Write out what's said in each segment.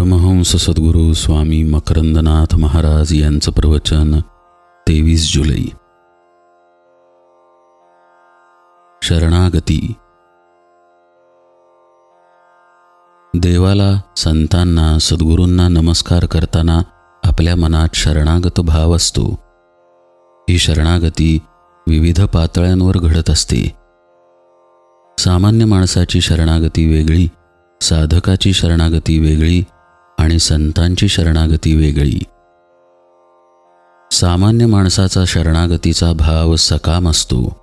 परमहंस सद्गुरू स्वामी मकरंदनाथ महाराज यांचं प्रवचन तेवीस जुलै. शरणागती. देवाला संतांना सद्गुरूंना नमस्कार करताना आपल्या मनात शरणागत भाव असतो. ही शरणागती विविध पातळ्यांवर घडत असते. सामान्य माणसाची शरणागती वेगळी साधकाची शरणागती वेगळी आणि संतांची शरणागती वेगळी. सामान्य माणसाचा शरणागतीचा भाव सकाम असतो.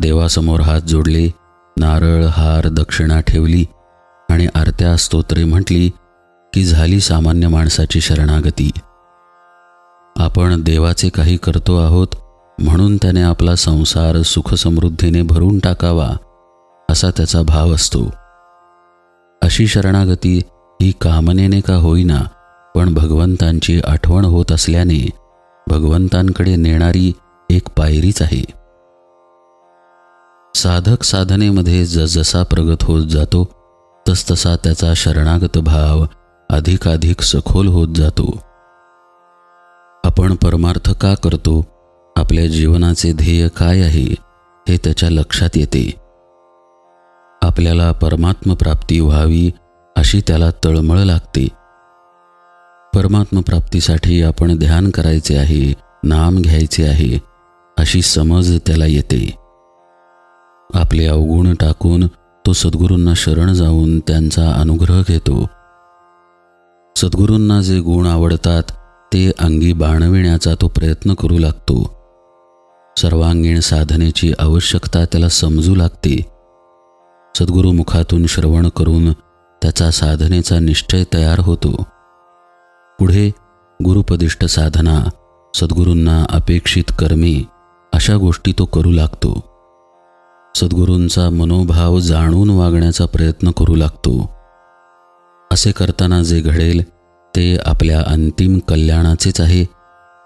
देवासमोर हात जोडले नारळ हार दक्षिणा ठेवली आणि आरत्या स्तोत्रे म्हटली की झाली सामान्य माणसाची शरणागती. आपण देवाचे काही करतो आहोत म्हणून त्याने आपला संसार सुखसमृद्धीने भरून टाकावा असा त्याचा भाव असतो. अशी शरणागती ही कामनेने का होईना पण भगवंतांची आठवण होत असल्याने भगवंतांकडे नेणारी एक पायरीच आहे. साधक साधनेमध्ये जसजसा प्रगत होत जातो तसतसा त्याचा शरणागत भाव अधिकाधिक सखोल होत जातो. आपण परमार्थ का करतो? आपल्या जीवनाचे ध्येय काय आहे? हे त्याच्या लक्षात येते. आपल्याला परमात्मप्राप्ती व्हावी अशी त्याला तळमळ लागते. परमात्मप्राप्तीसाठी आपण ध्यान करायचे आहे नाम घ्यायचे आहे अशी समज त्याला येते. आपले अवगुण टाकून तो सद्गुरूंना शरण जाऊन त्यांचा अनुग्रह घेतो. सद्गुरूंना जे गुण आवडतात ते अंगी बाणविण्याचा तो प्रयत्न करू लागतो. सर्वांगीण साधनेची आवश्यकता त्याला समजू लागते. सद्गुरू मुखातून श्रवण करून त्याचा साधनेचा निश्चय तयार होतो. पुढे गुरुपदिष्ट साधना सद्गुरूंना अपेक्षित कर्मे अशा गोष्टी तो करू लागतो. सद्गुरूंचा मनोभाव जाणून वागण्याचा प्रयत्न करू लागतो. असे करताना जे घडेल ते आपल्या अंतिम कल्याणाचेच आहे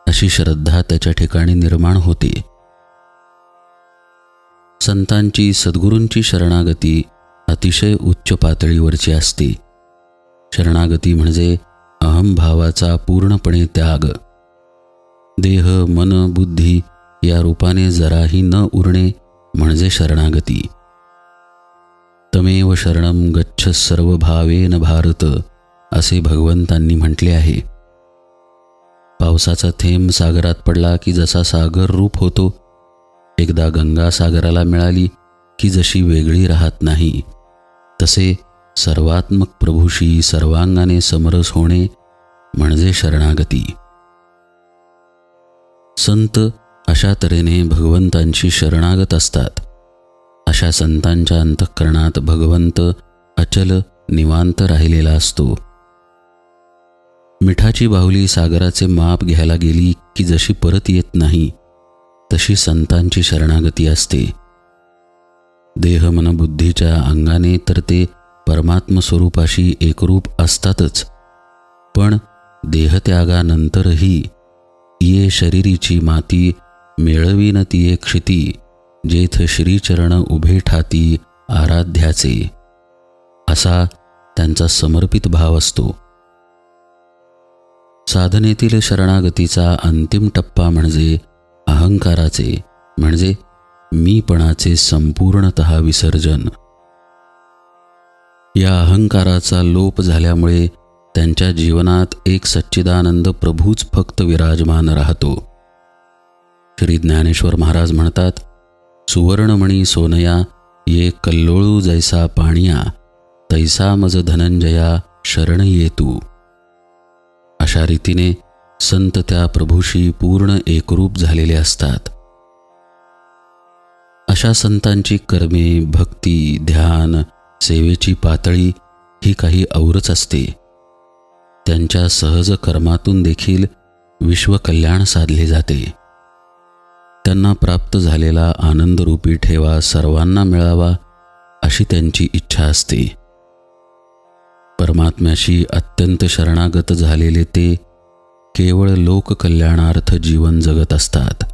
अशी श्रद्धा त्याच्या ठिकाणी निर्माण होते. संतांची सद्गुरूंची शरणागती अतिशय उच्च पातळीवरची असते. शरणागती म्हणजे अहमभावाचा पूर्णपणे त्याग. देह मन बुद्धी या रूपाने जराही न उरणे म्हणजे शरणागती. तमेव शरणम गच्छ सर्व भावेन भारत असे भगवंतांनी म्हटले आहे. पावसाचा थेंब सागरात पडला की जसा सागर रूप होतो एकदा गंगा सागराला मिळाली की जशी वेगळी राहत नाही. तसे सर्वात्मक प्रभूशी सर्वांगाने समरस होणे म्हणजे शरणागती. संत अशा तऱ्हेने भगवंतांची शरणागत असतात. अशा संतांच्या अंतःकरणात भगवंत अचल निवांत राहिलेला असतो. मिठाची बाहुली सागराचे माप घ्यायला गेली की जशी परत येत नाही तशी संतांची शरणागती असते. देह मन बुद्धीच्या अंगाने तर ते परमात्म स्वरूपाशी एकरूप असतातच. पण देहत्यागानंतरही ये शरीरीची माती मिळवीन तिये क्षिती जेथ श्रीचरण उभे ठाती आराध्याचे. असा त्यांचा समर्पित भाव असतो. साधनेतील शरणागतीचा अंतिम टप्पा म्हणजे अहंकाराचे म्हणजे मीपणाचे संपूर्णत विसर्जन. या अहंकाराचा लोप झाल्यामुळे त्यांच्या जीवनात एक सच्चिदानंद प्रभूच फक्त विराजमान राहतो. श्री ज्ञानेश्वर महाराज म्हणतात सुवर्णमणी सोनया ये कल्लोळू जैसा पाणिया तैसा मज धनंजया शरण ये तू. अशा रीतीने संत त्या प्रभूशी पूर्ण एकरूप झालेले असतात. अशा संतांची कर्मे भक्ती ध्यान सेवेची पातळी ही काही औरच असते. त्यांच्या सहज कर्मातून देखील विश्वकल्याण साधले जाते. त्यांना प्राप्त झालेला आनंदरूपी ठेवा सर्वांना मिळावा अशी त्यांची इच्छा असते. परमात्म्याशी अत्यंत शरणागत झालेले ते केवळ लोककल्याणार्थ जीवन जगत असतात.